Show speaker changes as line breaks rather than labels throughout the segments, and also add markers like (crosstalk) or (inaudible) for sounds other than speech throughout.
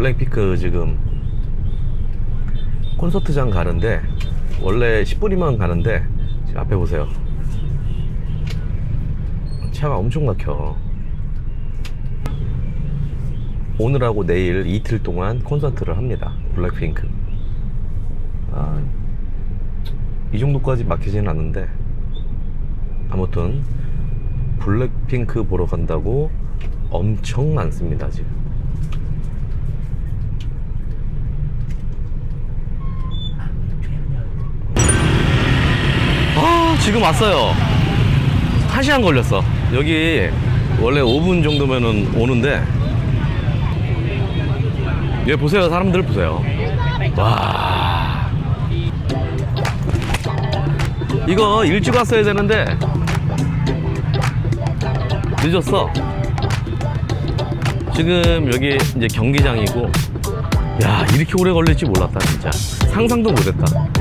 블랙피크 지금 콘서트장 가는데 원래 10분이면 가는데 앞에 보세요. 차가 엄청 막혀. 오늘하고 내일 이틀 동안 콘서트를 합니다 블랙핑크. 아, 이 정도까지 막히지는 않는데 아무튼 블랙핑크 보러 간다고 엄청 많습니다 지금 아 지금 왔어요. 1시간 걸렸어. 여기 원래 5분 정도면은 오는데 얘 보세요. 사람들 보세요. 와. 이거 일찍 왔어야 되는데 늦었어. 지금 여기 이제 경기장이고. 야 이렇게 오래 걸릴지 몰랐다 진짜. 상상도 못 했다. 한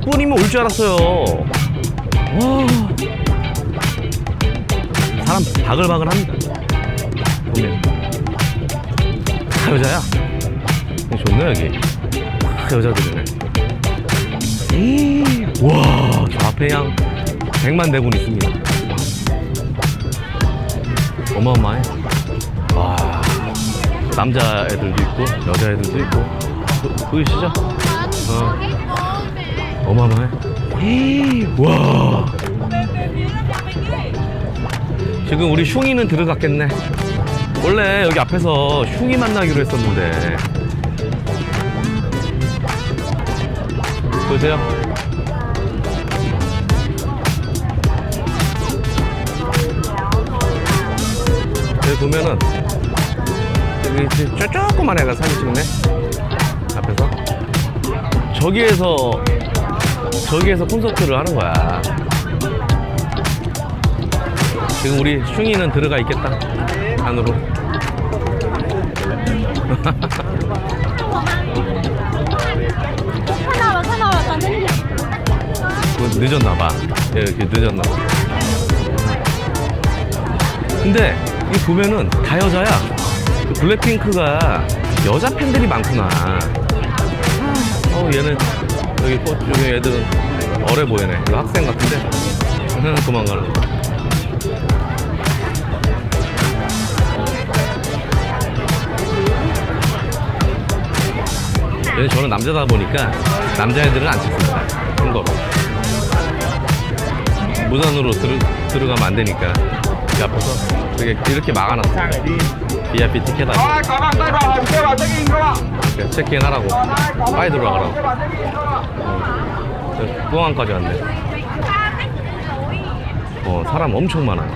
10분이면 올 줄 알았어요. 와. 사람 바글바글합니다. 보면. 다 여자야? 좋네 여기. 다 여자들이네. 와, 저 앞에 양 100만 대군 있습니다. 어마어마해. 와, 남자 애들도 있고, 여자 애들도 있고. 보- 보이시죠? 어, 어마어마해. 와. 지금 우리 슝이는 들어갔겠네. 원래 여기 앞에서 슝이 만나기로 했었는데. 보세요. 여기 보면은 여기 조그만 애가 사진 찍네 앞에서 저기에서 저기에서 콘서트를 하는 거야. 지금 우리 슝이는 들어가 있겠다. 안으로. (laughs) 뭐 늦었나봐. 이렇게 늦었나봐. 근데 이 보면은 다 여자야. 그 블랙핑크가 여자 팬들이 많구나. 어 얘는 여기 꽃 중에 애들은 어려 보이네. 이거 학생 같은데? 도망가는 거. 저는 남자다 보니까 남자애들은 안 찍습니다. 참고로. 무단으로 들어, 들어가면 안 되니까. 그 앞에서 되게 이렇게 막아놨어. VIP 티켓 하고.
Rồi, có bằng tay vào, kêu vào check in các bạn.
이렇게 체크인 하라고. 빨리 들어가라고. 저 공항까지 왔네. 어 사람 엄청 많아요.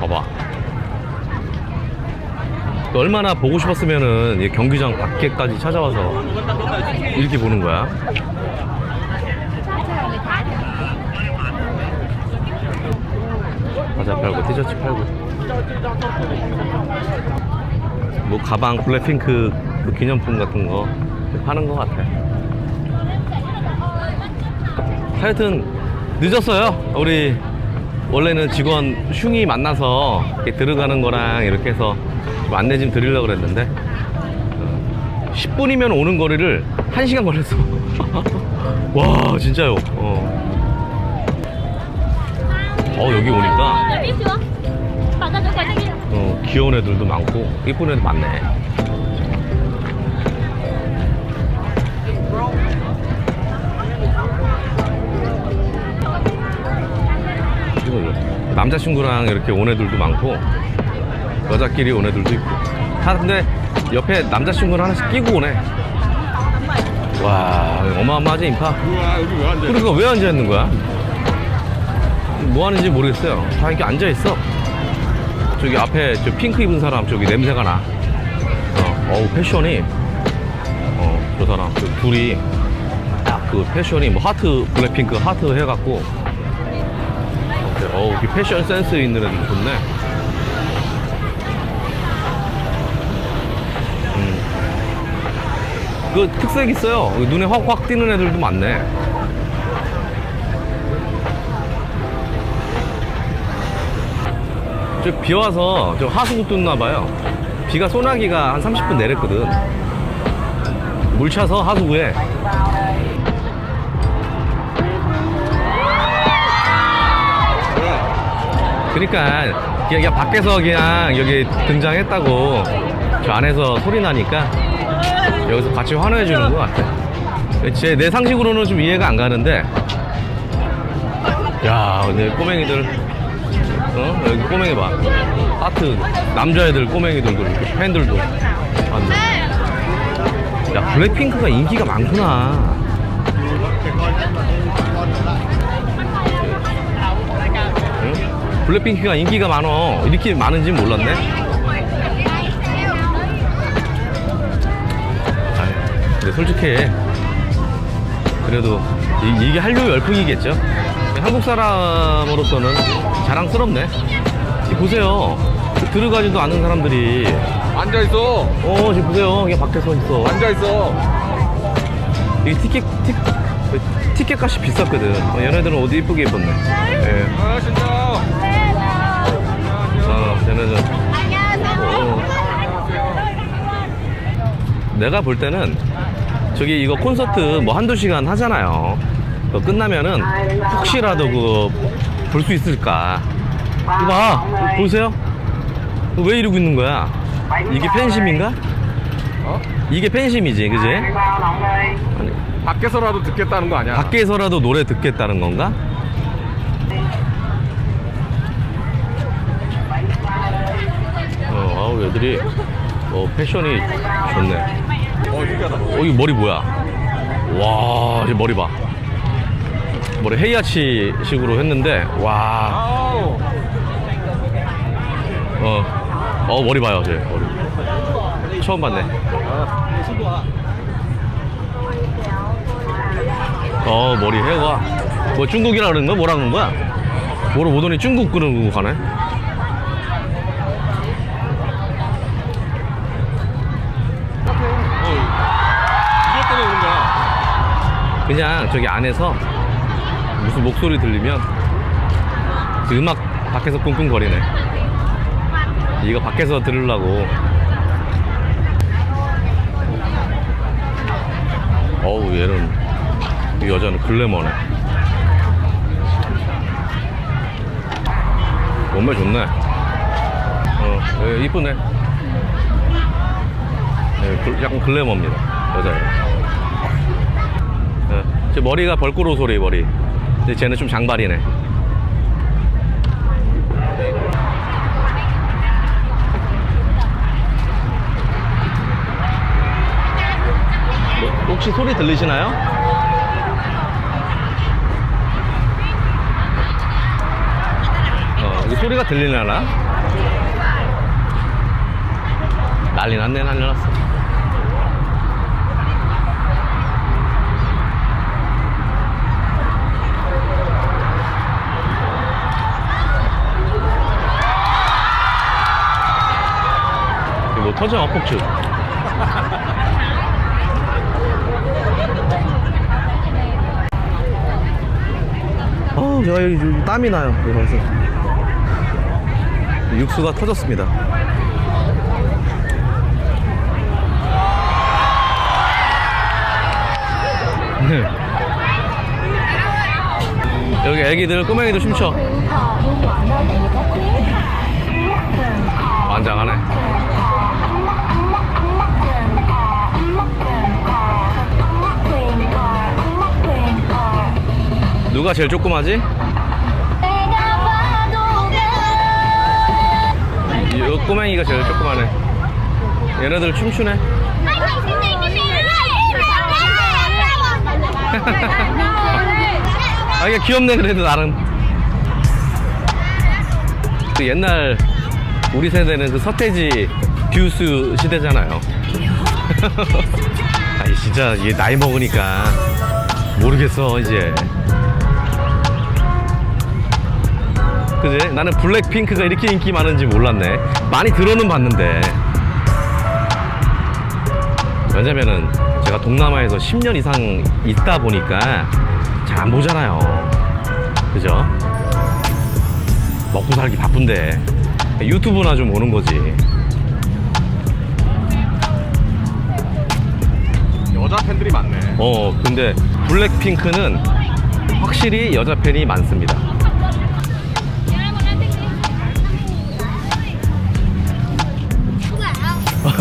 봐봐. 또 얼마나 보고 싶었으면은 이 경기장 밖에까지 찾아와서 이렇게 보는 거야 과자 팔고 티셔츠 팔고 뭐 가방 블랙핑크 그 기념품 같은 거 파는 것 같아. 하여튼 늦었어요. 우리 원래는 직원 슝이 만나서 이렇게 들어가는 거랑 이렇게 해서 좀 안내 좀 드리려고 그랬는데 어, 10분이면 오는 거리를 1시간 걸렸어. (laughs) 와 진짜요. 어. 어 여기 오니까. 어, 귀여운 애들도 많고 이쁜 애들 많네. 남자친구랑 이렇게 온 애들도 많고 여자끼리 온 애들도 있고. 다 근데 옆에 남자친구를 하나씩 끼고 오네. 와 어마어마하지 인파? 그러니까 왜 앉아 있는 거야 뭐 하는지 모르겠어요 다 이렇게 앉아 있어 저기 앞에 저 핑크 입은 사람 저기 냄새가 나. 어, 어우 패션이 어, 저 사람 그 둘이 딱 그 패션이 뭐 하트 블랙핑크 하트 해갖고 어우 이 패션 센스 있는 애들 좋네. 음. 그 특색 있어요. 눈에 확확 띄는 애들도 많네. 저비 와서 저 하수구 뚫나 봐요. 비가 소나기가 한 30분 내렸거든. 물 차서 하수구에. 그러니까 그냥 밖에서 그냥 여기 등장했다고 저 안에서 소리 나니까 여기서 같이 환호해 주는 것 같아. 제 내 상식으로는 좀 이해가 안 가는데 야 근데 꼬맹이들 어 여기 꼬맹이 봐 하트 남자애들 꼬맹이들도 이렇게 팬들도 많네. 야 블랙핑크가 인기가 많구나. 응? 블랙핑크가 인기가 많어. 이렇게 많은지 몰랐네. 근데 솔직히 그래도 이, 게 한류 열풍이겠죠. 한국 사람으로서는 자랑스럽네. 이 보세요. 들어가지도 않은 사람들이
앉아있어.
어 지금 보세요. 그냥 밖에 서 있어.
앉아있어.
이 티켓 티, 티켓 값이 비쌌거든. 어, 얘네들은 옷 이쁘게 입었네. 예.
아, 진짜.
어, 쟤네들. 어. 내가 볼 때는 저기 이거 콘서트 뭐 한두 시간 하잖아요. 그거 끝나면은 혹시라도 그거 볼수 있을까. 이거 봐. 이거 보세요. 왜 이러고 있는 거야? 이게 팬심인가?
어?
이게 팬심이지, 그지?
밖에서라도 듣겠다는 거 아니야?
밖에서라도 노래 듣겠다는 건가? 어, 아우 애들이 어, 패션이 좋네.
어, 신기하다.
어, 이거 머리 뭐야? 와, 이 머리 봐. 머리 헤이아치 식으로 했는데, 와. 어, 어 머리 봐요, 제 머리. 처음 봤네. 어, 머리 헤어가 뭐 중국이라 그러는 거야? 뭐라 그러는 거야? 뭐로 보더니 중국 그러고 가네.
거야.
그냥 저기 안에서 무슨 목소리 들리면 그 음악 밖에서 끙끙거리네. 이거 밖에서 들으려고. 어우 얘는 이 여자는 글래머네. 몸매 좋네. 어 예, 이쁘네. 예, 글- 약간 글래머입니다 여자애. 예, 제 머리가 벌꾸로 소리 머리. 근데 쟤는 좀 장발이네. 뭐, 혹시 소리 들리시나요? 어, 이 소리가 들리려나? 난리 났네, 난리 났어. 이거 뭐 터져, 폭주. 어우, 제가 여기 좀 땀이 나요. 그래서 육수가 터졌습니다. 네. 여기 애기들 꼬맹이들 춤춰. 누가 제일 조그마지? 이 꼬맹이가 제일 조그마네. 얘네들 춤추네. 아 이게 귀엽네 그래도 나름. 그 옛날 우리 세대는 그 서태지 듀스 시대잖아요. (laughs) 아니 진짜 이게 나이 먹으니까 모르겠어 이제. 그지? 나는 블랙핑크가 이렇게 인기 많은지 몰랐네. 많이 들어는 봤는데. 왜냐면은 제가 동남아에서 10년 이상 있다 보니까 잘 안 보잖아요. 그죠? 먹고 살기 바쁜데. 유튜브나 좀 오는 거지.
여자 팬들이 많네.
어, 근데 블랙핑크는 확실히 여자 팬이 많습니다.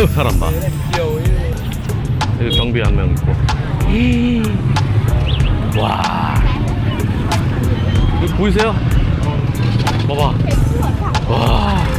그 사람 봐. 여기 경비 한 명 있고. 와. 여기 보이세요? 봐봐. 와.